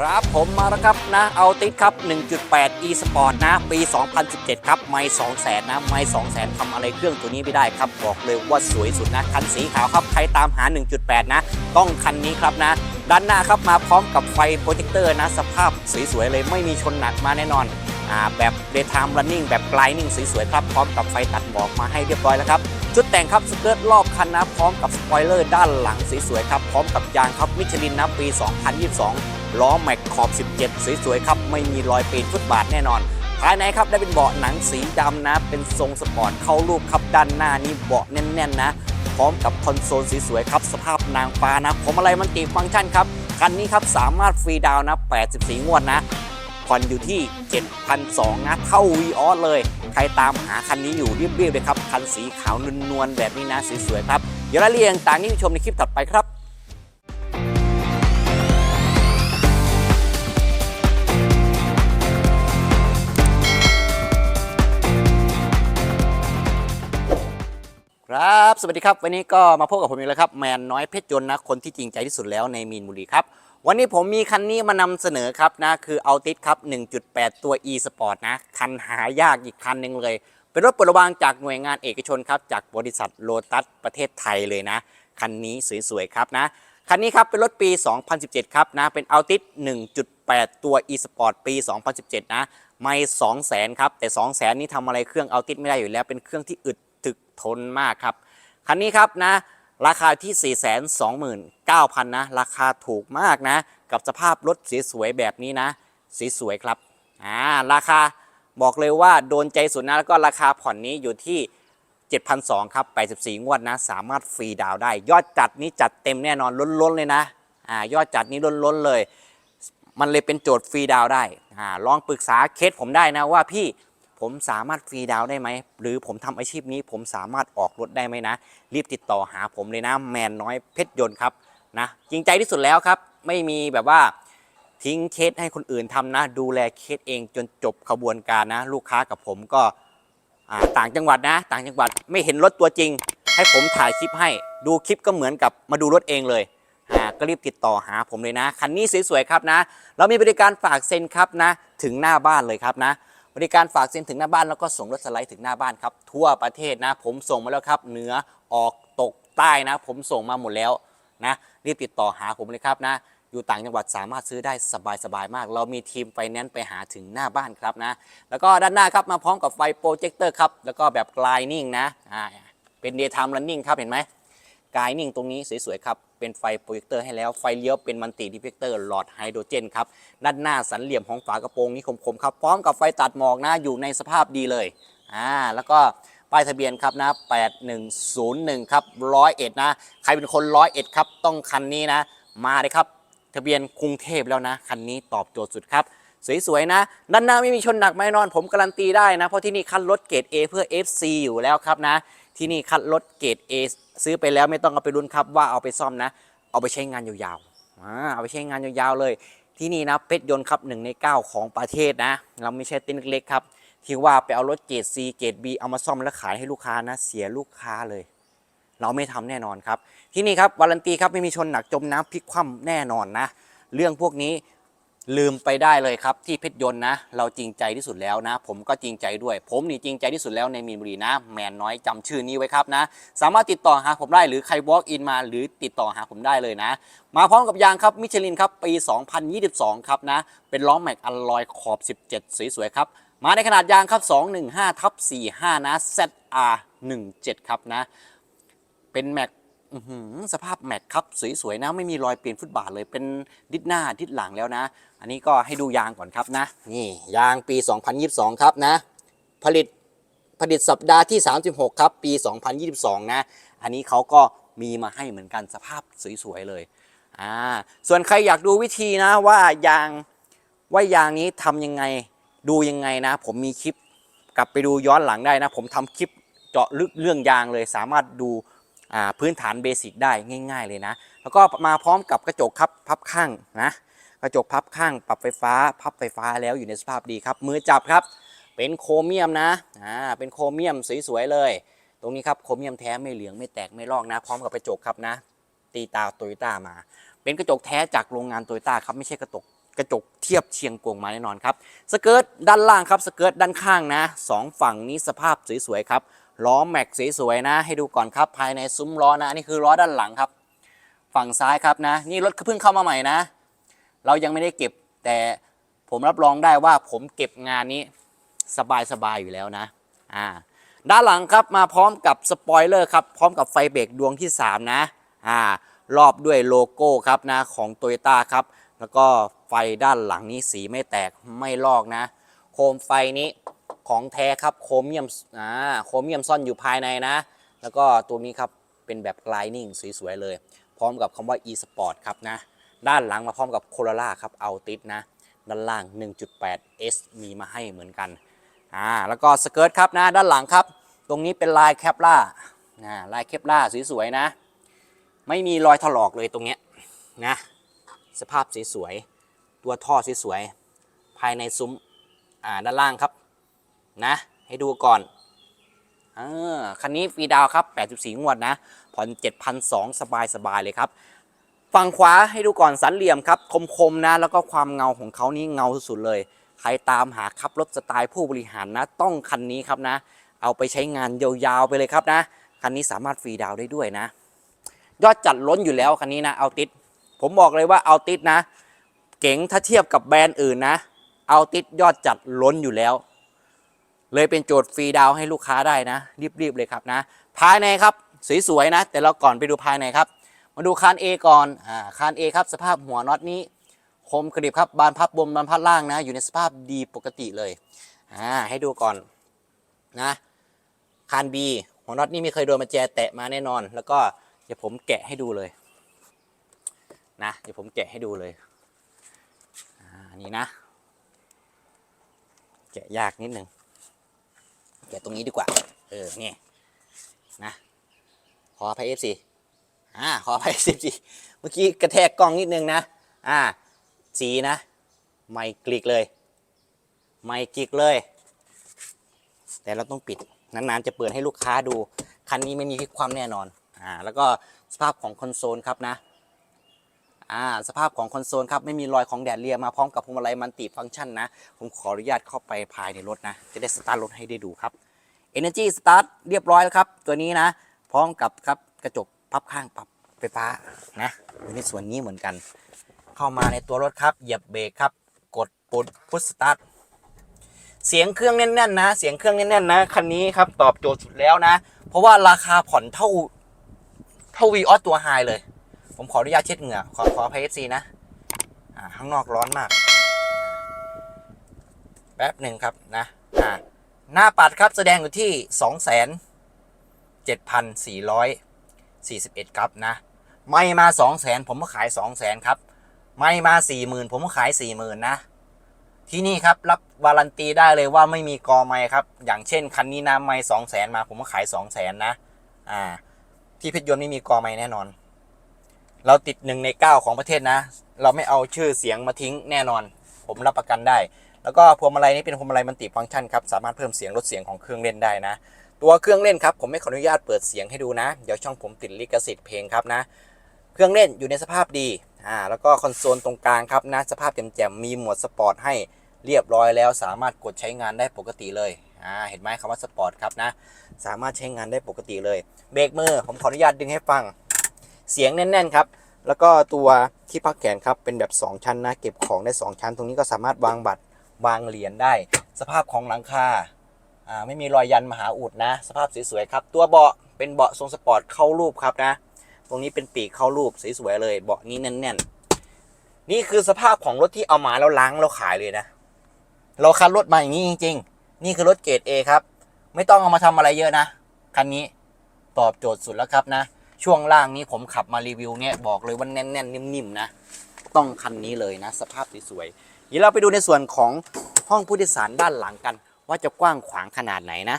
ครับผมมาแล้วครับนะเอาติดครับ 1.8 e sport นะ ปี 2017 ครับ ไม่2แสนนะ ไม่2แสนทำอะไรเครื่องตัวนี้ไม่ได้ครับ บอกเลยว่าสวยสุดนะ คันสีขาวครับ ใครตามหา 1.8 นะ ต้องคันนี้ครับนะ ด้านหน้าครับมาพร้อมกับไฟโปรเจคเตอร์นะ สภาพสวยๆเลยไม่มีชนหนักมาแน่นอนอ่าแบบเดย์ไทม์รันนิ่งแบบไกลนิ่งสวยๆครับ พร้อมกับไฟตัดหมอกมาให้เรียบร้อยแล้วครับชุดแต่งครับสเกิร์ตรอบคันนะ พร้อมกับสปอยเลอร์ด้านหลังสวยๆครับ พร้อมกับยางครับมิชลินนะปี 2022 ล้อแม็กขอบ 17 สวยๆครับ ไม่มีรอยปีนฟุตบาทแน่นอน ภายในครับได้เป็นเบาะหนังสีดำนะ เป็นทรงสปอร์ตเข้ารูปครับด้านหน้านี่เบาะแน่นๆนะพร้อมกับคอนโซลสวยๆครับสภาพนางฟ้านะผมอะไรมันติฟังก์ชันครับคันนี้ครับสามารถฟรีดาวนะ 84 งวดนะผ่อนอยู่ที่7,200นะเท่าวีออสเลย ใครตามหาคันนี้อยู่รีบๆเลยครับ คันสีขาวนวลๆแบบนี้นะสวยๆครับ เดี๋ยวรายละเอียดต่างๆนี่ชมในคลิปถัดไปครับ สวัสดีครับ วันนี้ก็มาพบกับผมอีกแล้วครับแมนน้อยเพชรยนต์นะคนที่จริงใจที่สุดแล้วในมีนบุรีครับ วันนี้ผมมีคันนี้มานำเสนอครับนะคือเอาติสครับ 1.8 ตัว e sport นะ คันหายากอีกคันหนึ่งเลย เป็นรถปลดระวางจากหน่วยงานเอกชนครับ จากบริษัทโลตัสประเทศไทยเลยนะ คันนี้สวยๆครับนะ คันนี้ครับเป็นรถปี 2017 ครับนะเป็น Altis 1.8 ตัว e sport ปี 2017 นะไม่200,000ครับแต่ 200,000นี่ทำอะไรเครื่อง Altis ไม่ได้อยู่แล้วเป็นเครื่องที่อึดถึกทนมากครับ คันนี้ครับนะ ราคาที่ 429,000 นะ ราคาถูกมากนะ กับสภาพรถสวยๆแบบนี้นะสวยๆครับอ่าราคาบอกเลยว่าโดนใจสุดนะ แล้วก็ราคาผ่อนนี้อยู่ที่ 7,200 ครับ 84 งวดนะ สามารถฟรีดาวได้ ยอดจัดนี้จัดเต็มแน่นอนล้นๆเลยนะอ่ายอดจัดนี้ล้นๆเลย มันเลยเป็นโจทย์ฟรีดาวได้อ่าลองปรึกษาเคสผมได้นะว่าพี่ ผมสามารถฟรีดาวน์ได้ไหม หรือผมทำอาชีพนี้ ผมสามารถออกรถได้ไหมนะ รีบติดต่อหาผมเลยนะแมนน้อยเพชรยนต์ครับนะจริงใจที่สุดแล้วครับ ไม่มีแบบว่าทิ้งเคสให้คนอื่นทำนะ ดูแลเคสเองจนจบขบวนการนะ ลูกค้ากับผมก็อ่าต่างจังหวัดนะ ต่างจังหวัดไม่เห็นรถตัวจริง ให้ผมถ่ายคลิปให้ ดูคลิปก็เหมือนกับมาดูรถเองเลยอ่าก็รีบติดต่อหาผมเลยนะ คันนี้สวยๆครับนะ เรามีบริการฝากเซ็นครับนะ ถึงหน้าบ้านเลยครับนะ บริการฝากเซ็นถึงหน้าบ้านแล้วก็ส่งรถสไลด์ถึงหน้าบ้านครับ ทั่วประเทศนะ ผมส่งมาแล้วครับเหนือออกตกใต้นะ ผมส่งมาหมดแล้วนะรีบติดต่อหาผมเลยครับนะ อยู่ต่างจังหวัดสามารถซื้อได้สบายๆมาก เรามีทีมไฟแนนซ์ไปหาถึงหน้าบ้านครับนะ แล้วก็ด้านหน้าครับมาพร้อมกับไฟโปรเจคเตอร์ครับแล้วก็แบบกลายนิ่งนะอ่าเป็นเดย์ไทม์รันนิ่งครับเห็นไหม กายนิ่งตรงนี้สวยๆครับ เป็นไฟโปรเจคเตอร์ให้แล้ว ไฟเลี้ยวเป็นมัลติดิเฟกเตอร์หลอดไฮโดรเจนครับ ด้านหน้าสันเหลี่ยมของฝากระโปรงนี้คมๆครับ พร้อมกับไฟตัดหมอกนะ อยู่ในสภาพดีเลย อ่า แล้วก็ป้ายทะเบียนครับนะ 8101 ครับร้อยเอ็ดนะ ใครเป็นคนร้อยเอ็ดครับ ต้องคันนี้นะ มาเลยครับ ทะเบียนกรุงเทพแล้วนะ คันนี้ตอบโจทย์สุดครับสวยๆนะ ด้านหน้าไม่มีชนหนักไม่นอน ผมการันตีได้นะ เพราะที่นี่คัดรถเกรด A เพื่อ FC อยู่แล้วครับนะ ที่นี่คัดรถเกรด A ซื้อไปแล้วไม่ต้องเอาไปรุนครับว่าเอาไปซ่อมนะ เอาไปใช้งานยาวๆเอาไปใช้งานยาวๆเลย ที่นี่นะเพชรยนต์ครับหนึ่งใน 9 ของประเทศนะ เราไม่ใช่ติ้นเล็กๆครับ ที่ว่าไปเอารถเกรด C เกรด B เอามาซ่อมแล้วขายให้ลูกค้านะ เสียลูกค้าเลย เราไม่ทำแน่นอนครับ ที่นี่ครับวารันตีครับไม่มีชนหนักจมน้ำพลิกคว่ำแน่นอนนะ เรื่องพวกนี้ ลืมไปได้เลยครับที่เพชรยนต์นะ เราจริงใจที่สุดแล้วนะ ผมก็จริงใจด้วย ผมนี่จริงใจที่สุดแล้วในมีนบุรีนะ แมนน้อยจำชื่อนี้ไว้ครับนะ สามารถติดต่อหาผมได้หรือใคร walk in มา หรือติดต่อหาผมได้เลยนะ มาพร้อมกับยางครับมิชลินครับปี 2022 ครับนะ เป็นล้อแม็กอัลลอยขอบ 17 สวยๆครับมาในขนาดยางครับ 215ทับ45นะ ZR 17 ครับนะ เป็นแม็ก สภาพแม็กครับสวยๆนะไม่มีรอยเปลี่ยนฟุตบาทเลยเป็นดิดหน้าดิดหลังแล้วนะ อันนี้ก็ให้ดูยางก่อนครับนะ นี่ยางปี 2022 ครับนะ ผลิตผลิตสัปดาห์ที่ 36 ครับปี 2022 นะ อันนี้เขาก็มีมาให้เหมือนกันสภาพสวยๆเลยอ่าส่วนใครอยากดูวิธีนะว่ายางว่ายางนี้ทำยังไงดูยังไงนะ ผมมีคลิปกลับไปดูย้อนหลังได้นะ ผมทำคลิปเจาะลึกเรื่องยางเลยสามารถดู พื้นฐานเบสิกได้ง่าย ๆ เลยนะ แล้วก็มาพร้อมกับกระจกครับพับข้างนะกระจกพับข้างปรับไฟฟ้า พับไฟฟ้าแล้วอยู่ในสภาพดีครับ มือจับครับ เป็นโครเมียมนะอ่าเป็นโครเมียมสวยๆเลย ตรงนี้ครับโครเมียมแท้ไม่เหลืองไม่แตกไม่ลอกนะ พร้อมกับกระจกครับนะ ตีตาโตโยต้ามา เป็นกระจกแท้จากโรงงานโตโยต้าครับไม่ใช่กระจกกระจกเทียบเชียงกงมาแน่นอนครับสเกิร์ตด้านล่างครับสเกิร์ตด้านข้างนะสองฝั่งนี้สภาพสวยๆครับ ล้อแม็กสวยๆนะ ให้ดูก่อนครับภายในซุ้มล้อนะนี่คือล้อด้านหลังครับ ฝั่งซ้ายครับนะ นี่รถเพิ่งเข้ามาใหม่นะ เรายังไม่ได้เก็บ แต่ผมรับรองได้ว่าผมเก็บงานนี้สบายๆอยู่แล้วนะอ่าด้านหลังครับมาพร้อมกับสปอยเลอร์ครับ พร้อมกับไฟเบรกดวงที่ 3 นะอ่ารอบด้วยโลโก้ครับนะของ t o y ยต้ครับ แล้วก็ไฟด้านหลังนี้สีไม่แตกไม่ลอกนะ โคมไฟนี้ ของแท้ครับโครเมียมอ่าโครเมียมซ่อนอยู่ภายในนะ แล้วก็ตัวนี้ครับเป็นแบบไลนิ่งสวยๆเลย พร้อมกับคำว่า e-sport ครับนะ ด้านหลังมาพร้อมกับโคโรล่าครับเอาติดนะด้านล่าง 1.8 S มีมาให้เหมือนกันอ่าแล้วก็สเกิร์ตครับนะด้านหลังครับ ตรงนี้เป็นลายแคปล่านะลายแคปล่าสวยๆนะ ไม่มีรอยถลอกเลยตรงเนี้ยนะสภาพสวยๆตัวท่อสวยๆภายในซุ้มอ่าด้านล่างครับ นะ ให้ดูก่อนอคันนี้ฟรีดาวครับ 84 งวดนะ ผ่อน 7,200 สบายๆเลยครับ ฝั่งขวาให้ดูก่อนสันเหลี่ยมครับ คมๆนะ แล้วก็ความเงาของเขานี่เงาสุดเลย ใครตามหาขับรถสไตล์ผู้บริหารนะ ต้องคันนี้ครับนะ เอาไปใช้งานยาวๆไปเลยครับนะ คันนี้สามารถฟรีดาวได้ด้วยนะ ยอดจัดล้นอยู่แล้วคันนี้นะ เอาติด ผมบอกเลยว่าเอาติดนะ เก๋งถ้าเทียบกับแบรนด์อื่นนะ เอาติดยอดจัดล้นอยู่แล้ว เลยเป็นโจทย์ฟรีดาวให้ลูกค้าได้นะ รีบๆเลยครับนะ ภายในครับสวยๆนะ แต่เราก่อนไปดูภายในครับ มาดูคาน A ก่อนอ่าคาน A ครับสภาพหัวน็อตนี้คมกริบครับบานพับบนบานพับล่างนะ อยู่ในสภาพดีปกติเลยอ่าให้ดูก่อนนะคาน B หัวน็อตนี่ไม่เคยโดนมาแจแตะมาแน่นอน แล้วก็เดี๋ยวผมแกะให้ดูเลยนะเดี๋ยวผมแกะให้ดูเลยอ่านี่นะ แกะยากนิดหนึ่ง แกะตรงนี้ดีกว่า เออ นี่ นะ ขออภัยเอฟซีอ่า ขออภัยสิจีเมื่อกี้กระแทกกล้องนิดนึงนะ อ่า สีนะ ไม่กลิกเลย ไม่กลิกเลย แต่เราต้องปิด นานๆ จะเปิดให้ลูกค้าดู คันนี้ไม่มีพลิกความแน่นอน อ่า แล้วก็สภาพของคอนโซลครับนะ อ่าสภาพของคอนโซลครับไม่มีรอยของแดดเลียมาพร้อมกับพวงมาลัยมันติฟังก์ชันนะ ผมขออนุญาตเข้าไปภายในรถนะ จะได้สตาร์ทรถให้ได้ดูครับ Energy Start เรียบร้อยแล้วครับ ตัวนี้นะ พร้อมกับครับกระจกพับข้างปรับไฟฟ้านะอยู่ในส่วนนี้เหมือนกัน เข้ามาในตัวรถครับ เหยียบเบรกครับ กดปุ่มพุชสตาร์ทเสียงเครื่องแน่นๆนะ เสียงเครื่องแน่นๆนะคันนี้ครับตอบโจทย์สุดแล้วนะ เพราะว่าราคาผ่อนเท่าเท่าวีออสตัวไฮเลย ผมขออนุญาตเช็ดเหงื่อ ขอขออภัยเอฟซีนะ อ่า ข้างนอกร้อนมาก แป๊บหนึ่งครับนะ อ่า หน้าปัดครับแสดงอยู่ที่2 0 0 0 0 7,441ครับนะ ไม่มา2 0 0 0 0 0ผมก็ขาย2 0 0 0 0 0ครับ ไม่มา40,000ผมก็ขาย40,000นะ ที่นี่ครับรับวารันตีได้เลยว่าไม่มีกอไม้ครับ อย่างเช่นคันนี้นะไม่2 0 0 0 0 0มาผมก็ขาย2 0 0 0 0 0นะ อ่า ที่พชรยนต์ไม่มีกอไม้แน่นอน เราติดหนึ่งใน 9 ของประเทศนะ เราไม่เอาชื่อเสียงมาทิ้งแน่นอน ผมรับประกันได้ แล้วก็พวงมาลัยนี้เป็นพวงมาลัยมันติฟังก์ชันครับ สามารถเพิ่มเสียงลดเสียงของเครื่องเล่นได้นะ ตัวเครื่องเล่นครับ ผมไม่ขออนุญาตเปิดเสียงให้ดูนะ เดี๋ยวช่องผมติดลิขสิทธิ์เพลงครับนะ เครื่องเล่นอยู่ในสภาพดี อ่า แล้วก็คอนโซลตรงกลางครับนะ สภาพแจ่มๆ มีหมวดสปอร์ตให้เรียบร้อยแล้ว สามารถกดใช้งานได้ปกติเลย อ่า เห็นไหมคำว่าสปอร์ตครับนะ สามารถใช้งานได้ปกติเลย เบรกมือ ผมขออนุญาตดึงให้ฟัง เสียงแน่นๆครับ แล้วก็ตัวที่พักแขนครับเป็นแบบ 2 ชั้นนะเก็บของได้ 2 ชั้น ตรงนี้ก็สามารถวางบัตรวางเหรียญได้ สภาพของหลังคาอ่าไม่มีรอยยันมหาอุดนะ สภาพสวยๆครับ ตัวเบาะเป็นเบาะทรงสปอร์ตเข้ารูปครับนะ ตรงนี้เป็นปีกเข้ารูปสวยๆเลยเบาะนี้แน่นๆ นี่คือสภาพของรถที่เอามาแล้วล้างแล้วขายเลยนะ เราคันรถมาอย่างนี้จริง ๆ นี่คือรถเกรด A ครับ ไม่ต้องเอามาทำอะไรเยอะนะ คันนี้ตอบโจทย์สุดแล้วครับนะ ช่วงล่างนี้ผมขับมารีวิวเนี่ยบอกเลยว่าแน่นๆ นิ่มๆนะ ต้องคันนี้เลยนะ สภาพสวยๆเดี๋ยวเราไปดูในส่วนของห้องผู้โดยสารด้านหลังกัน ว่าจะกว้างขวางขนาดไหนนะ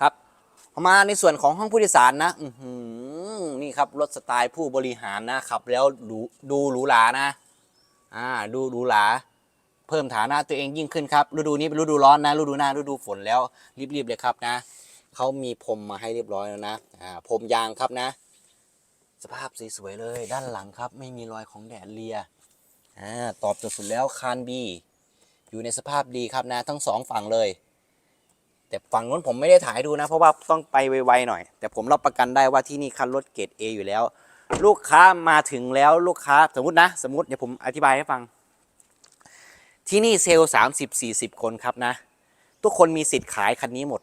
ครับมาในส่วนของห้องผู้โดยสารนะอืนี่ครับรถสไตล์ผู้บริหารนะขับแล้วดูดูหรูหรานะอ่าดูหรูหราเพิ่มฐานะตัวเองยิ่งขึ้นครับฤดูนี้เป็นฤดูร้อนนะฤดูหน้าฤดูฝนแล้วรีบๆเลยครับนะ เขามีพรมมาให้เรียบร้อยแล้วนะอ่าพรมยางครับนะ สภาพสวยๆเลย ด้านหลังครับ ไม่มีรอยของแดดเลียอ่าตอบโจทย์สุดแล้วคานบีอยู่ในสภาพดีครับนะ ทั้งสองฝั่งเลย แต่ฝั่งนู้นผมไม่ได้ถ่ายดูนะ เพราะว่าต้องไปไวๆหน่อย แต่ผมรับประกันได้ว่าที่นี่คันรถเกรด A อยู่แล้ว ลูกค้ามาถึงแล้วลูกค้าสมมตินะ สมมติเดี๋ยวผมอธิบายให้ฟัง ที่นี่เซลล์สามสิบสี่สิบคนครับนะ ทุกคนมีสิทธิ์ขายคันนี้หมด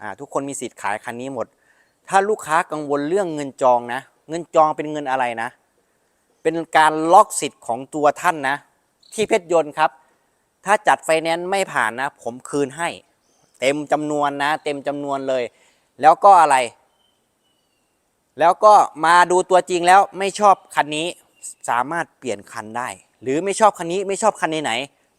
อ่าทุกคนมีสิทธิ์ขายคันนี้หมด ถ้าลูกค้ากังวลเรื่องเงินจองนะ เงินจองเป็นเงินอะไรนะ เป็นการล็อกสิทธิ์ของตัวท่านนะ ที่เพชรยนต์ครับ ถ้าจัดไฟแนนซ์ไม่ผ่านนะ ผมคืนให้ เต็มจำนวนนะ เต็มจำนวนเลย แล้วก็อะไร แล้วก็มาดูตัวจริงแล้วไม่ชอบคันนี้สามารถเปลี่ยนคันได้ หรือไม่ชอบคันนี้ไม่ชอบคันไหน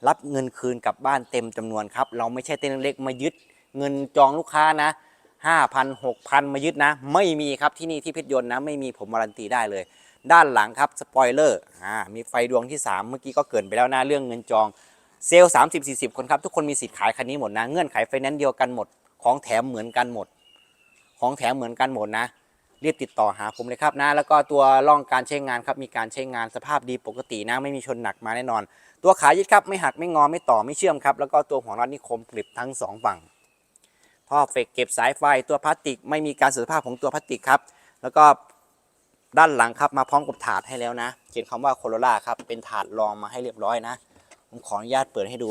รับเงินคืนกลับบ้านเต็มจำนวนครับ เราไม่ใช่เต้นเล็กมายึด เงินจองลูกค้านะห้าพันหกพันมายึดนะ ไม่มีครับที่นี่ที่เพชรยนต์นะ ไม่มีผมการันตีได้เลย ด้านหลังครับสปอยเลอร์อ่ามีไฟดวงที่ 3 เมื่อกี้ก็เกินไปแล้วนะเรื่องเงินจองเซลล์สามสิบสี่สิบคนครับทุกคนมีสิทธิ์ขายคันนี้หมดนะ เงื่อนไขไฟแนนซ์เดียวกันหมด ของแถมเหมือนกันหมด ของแถมเหมือนกันหมดนะรีบติดต่อหาผมเลยครับนะ แล้วก็ตัวร่องการใช้งานครับมีการใช้งานสภาพดีปกตินะไม่มีชนหนักมาแน่นอน ตัวขายึดครับไม่หักไม่งอไม่ต่อไม่เชื่อมครับแล้วก็ตัวหัวน็อตนี่คมกริบทั้งสองฝั่ง ท่อเฟกเก็บสายไฟตัวพลาสติก ไม่มีการเสื่อมภาพของตัวพลาสติกครับ แล้วก็ด้านหลังครับมาพร้อมกับถาดให้แล้วนะ เขียนคำว่าโคโรล่าครับ เป็นถาดรองมาให้เรียบร้อยนะ ผมขออนุญาตเปิดให้ดู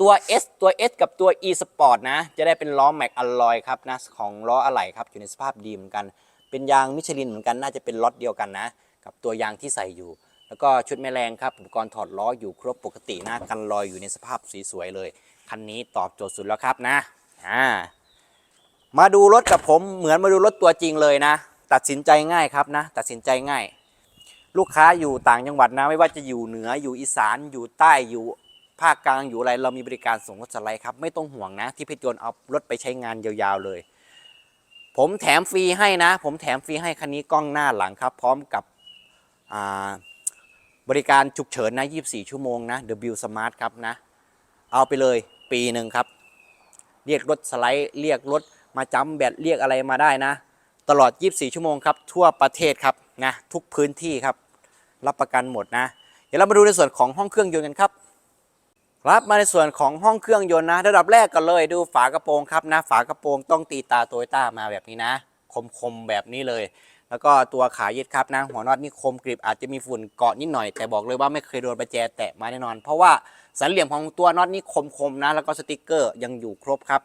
ตัว S ตัว S กับตัว E Sport นะ จะได้เป็นล้อแม็กอลลอยครับนะของล้ออะไหล่ครับอยู่ในสภาพดีเหมือนกัน เป็นยางมิชลินเหมือนกันน่าจะเป็นล็อตเดียวกันนะ กับตัวยางที่ใส่อยู่ แล้วก็ชุดแม่แรงครับอุปกรณ์ถอดล้ออยู่ครบปกตินะกันลอยอยู่ในสภาพสวยๆเลย คันนี้ตอบโจทย์สุดแล้วครับนะอ่ามาดูรถกับผมเหมือนมาดูรถตัวจริงเลยนะ ตัดสินใจง่ายครับนะ ตัดสินใจง่าย ลูกค้าอยู่ต่างจังหวัดนะ ไม่ว่าจะอยู่เหนืออยู่อีสานอยู่ใต้อยู่ภาคกลางอยู่อะไรเรามีบริการส่งรถสไลด์ครับ ไม่ต้องห่วงนะ ที่พชรยนต์เอารถไปใช้งานยาวๆเลย ผมแถมฟรีให้นะ ผมแถมฟรีให้คันนี้กล้องหน้าหลังครับ พร้อมกับบริการฉุกเฉินนะ 24 ชั่วโมงนะ W Smart ครับนะ เอาไปเลยปีหนึ่งครับ เรียกรถสไลด์เรียกรถมาจำแบตเรียกอะไรมาได้นะ ตลอด 24 ชั่วโมงครับ ทั่วประเทศครับนะทุกพื้นที่ครับ รับประกันหมดนะ เดี๋ยวเรามาดูในส่วนของห้องเครื่องยนต์กันครับครับมาในส่วนของห้องเครื่องยนต์นะ ระดับแรกกันเลยดูฝากระโปรงครับนะ ฝากระโปรงต้องตีตาโตโยต้ามาแบบนี้นะ คมๆแบบนี้เลย แล้วก็ตัวขายึดครับนะหัวน็อตนี่คมกริบอาจจะมีฝุ่นเกาะนิดหน่อยแต่บอกเลยว่าไม่เคยโดนประแจแตะมาแน่นอน เพราะว่าสันเหลี่ยมของตัวน็อตนี่คมๆนะ แล้วก็สติกเกอร์ยังอยู่ครบครับ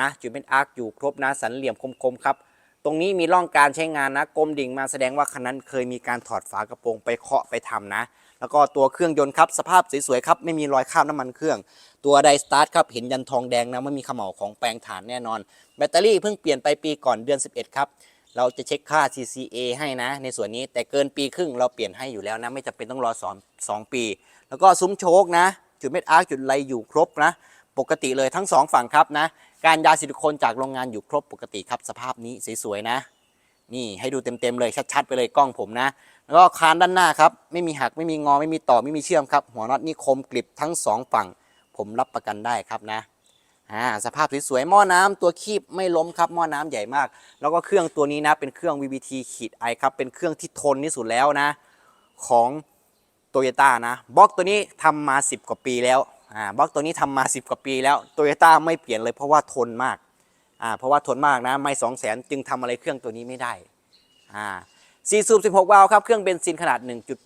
นะจุดเป็นอาร์คอยู่ครบนะสันเหลี่ยมคมๆครับตรงนี้มีร่องการใช้งานนะกลมดิ่งมาแสดงว่าคันนั้นเคยมีการถอดฝากระโปรงไปเคาะไปทำนะ แล้วก็ตัวเครื่องยนต์ครับสภาพสวยๆครับไม่มีรอยคราบน้ำมันเครื่อง ตัวไดสตาร์ทครับเห็นยันทองแดงนะไม่มีเขม่าของแปลงฐานแน่นอน แบตเตอรี่เพิ่งเปลี่ยนไปปีก่อนเดือน 11 ครับ เราจะเช็คค่า CCA ให้นะ ในส่วนนี้แต่เกินปีครึ่งเราเปลี่ยนให้อยู่แล้วนะ ไม่จำเป็นต้องรอสองสองปี แล้วก็ซุ้มโชคนะ จุดเม็ดอาร์คจุดไรอยู่ครบนะ ปกติเลยทั้งสองฝั่งครับนะ การยาซิลิโคนจากโรงงานอยู่ครบปกติครับ สภาพนี้สวยๆนะ นี่ให้ดูเต็มๆเลยชัดๆ ไปเลยกล้องผมนะ แล้วก็คานด้านหน้าครับไม่มีหักไม่มีงอไม่มีต่อไม่มีเชื่อมครับหัวน็อตนี่คมกริบทั้งสองฝั่ง ผมรับประกันได้ครับนะ อ่าสภาพสวยๆหม้อน้ำตัวคีบไม่ล้มครับหม้อน้ำใหญ่มาก แล้วก็เครื่องตัวนี้นะเป็นเครื่อง VVT ขีดไอครับเป็นเครื่องที่ทนที่สุดแล้วนะ ของโตโยต้านะบล็อกตัวนี้ทำมา 10 กว่าปีแล้วอ่าบล็อกตัวนี้ทำมา 10 กว่าปีแล้วโตโยต้าไม่เปลี่ยนเลยเพราะว่าทนมากอ่าเพราะว่าทนมากนะไม่2 0 0 0 0 0จึงทำอะไรเครื่องตัวนี้ไม่ได้อ่าสี่สูบ16 วาล์วครับเครื่องเบนซินขนาด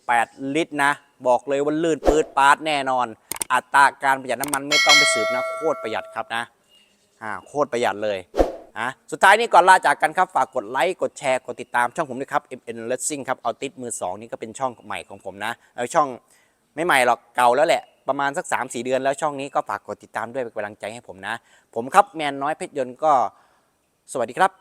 1.8 ลิตรนะ บอกเลยว่าลื่นปืดปาดแน่นอน อัตราการประหยัดน้ำมันไม่ต้องไปสืบนะโคตรประหยัดครับนะอ่าโคตรประหยัดเลยอะสุดท้ายนี้ก่อนลาจากกันครับฝากกดไลค์กดแชร์กดติดตามช่องผมด้วยครับ MN Racing ครับเอาติดมือ 2 นี่ก็เป็นช่องใหม่ของผมนะเอาช่องไม่ใหม่หรอกเก่าแล้วแหละประมาณสัก 3-4 เดือนแล้วช่องนี้ก็ฝากกดติดตามด้วยเป็นกำลังใจให้ผมนะ ผมครับแมนน้อยเพชรยนต์ก็สวัสดีครับ